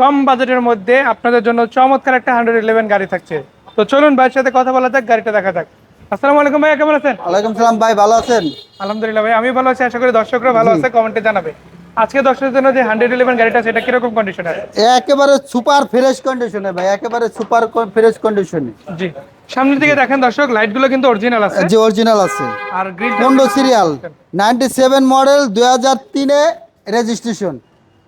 কম বাজেটের মধ্যে আপনাদের জন্য চমৎকার একটা হান্ড্রেড ইলেভেন গাড়ি থাকছে। তো চলুন ভাইয়ের সাথে কথা বলা যাক গাড়িটা দেখা যাক। আসসালামু আলাইকুম ভাইয়া কেমন আছেন? ওয়ালাইকুম সালাম ভাই ভালো আছেন? আলহামদুলিল্লাহ ভাই আমি ভালো আছি আশা করি দর্শকরা ভালো আছে কমেন্টে জানাবে। আজকে দর্শকদের জন্য যে হান্ড্রেড ইলেভেন গাড়িটা সেটা কীরকম কন্ডিশন আছে একেবারে সুপার ফ্রেশ কন্ডিশনে ভাই একেবারে সুপার ফ্রেশ কন্ডিশনে জি। সামনের দিকে দেখেন দর্শক লাইটগুলো কিন্তু অরিজিনাল আছে। যে অরিজিনাল আছে। আর পনেরো সিরিয়াল নাইনটি সেভেন মডেল দুই হাজার তিনে রেজিস্ট্রেশন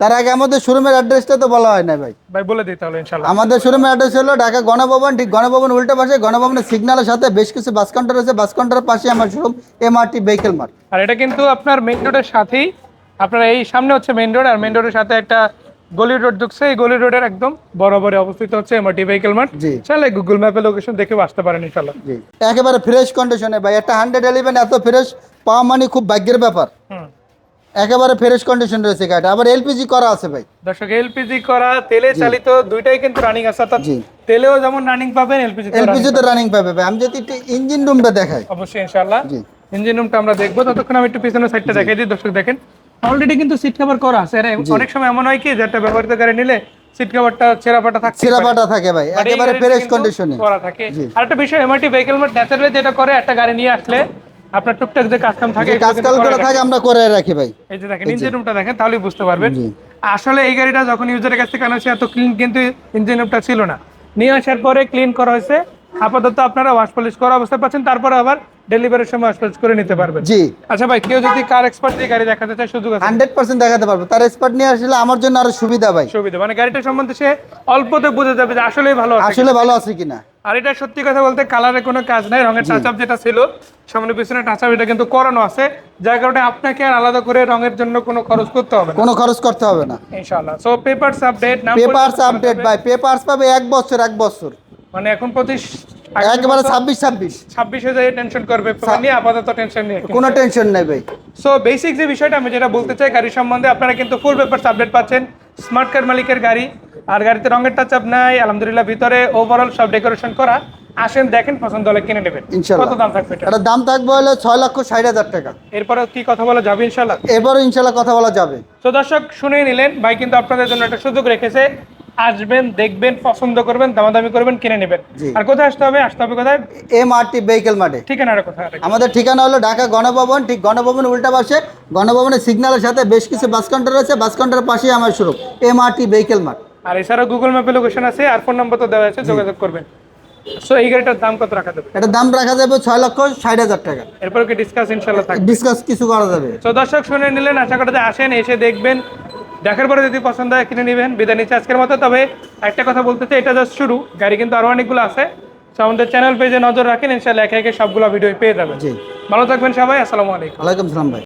তার আগে আমাদের শোরুমের অ্যাড্রেসটা তো বলা হয় না ভাই। ভাই বলে দিতে হলো ইনশাল্লাহ আমাদের শোরুমের অ্যাড্রেস হলো ঢাকা গণভবন ঠিক গণভবন উল্টো পাশে গণভবনের সিগন্যালের সাথে বেশ কিছু বাস কাউন্টার আছে। বাস কাউন্টারের পাশে আমার শোরুম এমআরটি ভেহিকেল মার্ট। আর এটা কিন্তু আপনার মেইন রোডের সাথেই আপনার এই সামনে হচ্ছে মেইন রোড আর মেইন রোডের সাথে একটা গলি রোড ঢুকছে। এই গলি রোডের একদম বরাবরে অবস্থিত হচ্ছে এমআরটি ভেহিকেল মার্ট। জি। চাইলে গুগল ম্যাপে লোকেশন দেখেও আসতে পারেন ইনশাল্লাহ জি। একেবারে ফ্রেশ কন্ডিশনে ভাই একটা হান্ড্রেড এলিভেন এত ফ্রেশ পাওয়া মানে খুব ভাগ্যের ব্যাপার। হুম। একেবারে ফ্রেশ কন্ডিশন রয়েছে গাড়িটা। আবার এলপিজি করা আছে ভাই। দর্শক এলপিজি করা তেলে চালিত দুইটাই কিন্তু রানিং আছে অর্থাৎ জি। তেলেও যেমন রানিং পাবেন এলপিজি এলপিজি তো রানিং পাবে ভাই। আমি যদি একটু ইঞ্জিন রুমটা দেখাই। অবশ্যই ইনশাআল্লাহ। জি। ইঞ্জিন রুমটা আমরা দেখব। ততক্ষণ আমি একটু পিছনের সাইডটা দেখাই দিই। দর্শক দেখেন অলরেডি কিন্তু সিট কভার করা আছে। আর অনেক সময় এমন হয় কি যে একটা ব্যবহৃত গাড়ি নিলে সিট কভারটা ছেঁড়া পাটা থাকছে সিরাপাটা থাকে ভাই। একেবারে ফ্রেশ কন্ডিশনে করা থাকে। আর একটা বিষয় এমআরটি ভেহিকল মার্ট ন্যাচারালি যেটা করে একটা গাড়ি নিয়ে আসলে আপনার টুকটাক যে কাজ কাম থাকে যে কাজ কিন্তু করে থাকে আমরা করে রাখি ভাই। এই যে দেখেন ইঞ্জিন রুমটা দেখেন তাহলেই বুঝতে পারবেন। আসলে এই গাড়িটা যখন ইউজারের কাছ থেকে আনা হয়েছে এত ক্লিন কিন্তু ইঞ্জিন রুমটা ছিল না। নিয়ে আসার পরে ক্লিন করা হয়েছে। আপাতত আপনারা ওয়াশ পলিশ করা অবস্থায় পাচ্ছেন তারপরে আবার ডেলিভারির সময় ওয়াশ পলিশ করে নিতে পারবেন। জি। আচ্ছা ভাই কেউ যদি কার এক্সপার্ট দিয়ে গাড়ি দেখাতে চায় সুযোগ আছে? হান্ড্রেড পার্সেন্ট দেখাতে পারব। তার স্পট নিয়ে আসলে আমার জন্য আরও সুবিধা ভাই। সুবিধা। মানে গাড়িটা সম্বন্ধে সে অল্পতে বুঝে যাবে যে আসলেই ভালো আছে আসলে ভালো আছে কিনা। আর এটা সত্যি কথা বলতে কালারে কোনো কাজ নাই রঙের টাচ আপ যেটা ছিল সামনে পিছনে টাচ আপ এটা কিন্তু করানো আছে। যার কারণে আপনাকে আর আলাদা করে রঙের জন্য কোনো খরচ করতে হবে না। কোনো খরচ করতে হবে না। ইনশাআল্লাহ। সো পেপারস আপডেট নাম পেপারস আপডেট ভাই পেপারস পাবে এক বছর এক বছর। মানে এখন পঁচিশ একেবারে ছাব্বিশ ছাব্বিশ। ছাব্বিশ হাজার টেনশন করবে। নিয়ে আপাতত টেনশন নেই কোনো টেনশন নেই ভাই। সো বেসিক যে বিষয়টা আমি যেটা বলতে চাই গাড়ি সম্বন্ধে আপনারা কিন্তু ফুল পেপারস আপডেট পাচ্ছেন। স্মার্ট কার মালিকের গাড়ি আর গাড়িতে রঙের টাচ আপ নাই আলহামদুলিল্লাহ ভিতরে ওভারঅল সব ডেকোরেশন করা। আসেন দেখেন পছন্দ হলে কিনে নেবেন। কত দাম থাকবে এটা? দাম থাকবে হলে ছয় লক্ষ ষাট হাজার টাকা। এরপরে কি কথা বলা যাবে ইনশাল্লাহ? এবারও ইনশাল্লাহ কথা বলা যাবে। তো দর্শক শুনে নিলেন ভাই কিন্তু আপনাদের জন্য একটা সুযোগ রেখেছে। আসবেন দেখবেন পছন্দ করবেন দামাদামি করবেন কিনে নেবেন। আর কোথায় আসতে হবে? আসতে হবে কোথায়? এম আর টি ভেহিকেল মাঠে ঠিকানাটা কোথায়? আমাদের ঠিকানা হলো ঢাকা গণভবন ঠিক গণভবন উল্টা পাশে। গণভবনের সিগন্যালের সাথে বেশ কিছু বাস কাউন্টার রয়েছে বাস কাউন্টারের পাশেই আমার শুরু এম আর টি ভেহিকেল মাঠ। আর এছাড়া গুগল ম্যাপে লোকেশন আছে আর ফোন নম্বর তো দেওয়া আছে যোগাযোগ করবেন। সো এই গাড়িটার দাম কত রাখা যাবে? এটার দাম রাখা যাবে ছয় লক্ষ ষাট হাজার টাকা। এরপর কি ডিসকাস ইনশাল্লাহ থাকবে? ডিসকাস কিছু করা যাবে। তো দর্শক শুনে নিলেন আশা করতে আসেন এসে দেখবেন। দেখার পরে যদি পছন্দ হয় কিনে নেবেন। বিদায় নিচ্ছে আজকের মতো তবে একটা কথা বলতে চাই এটা জাস্ট শুরু। গাড়ি কিন্তু আরও অনেকগুলো আছে। তো আমাদের চ্যানেল পেজে নজর রাখেন ইনশাল্লাহ একে একে সবগুলো ভিডিও পেয়ে যাবেন। জি। ভালো থাকবেন সবাই আসসালামু আলাইকুম। ওয়ালাইকুম সালাম ভাই।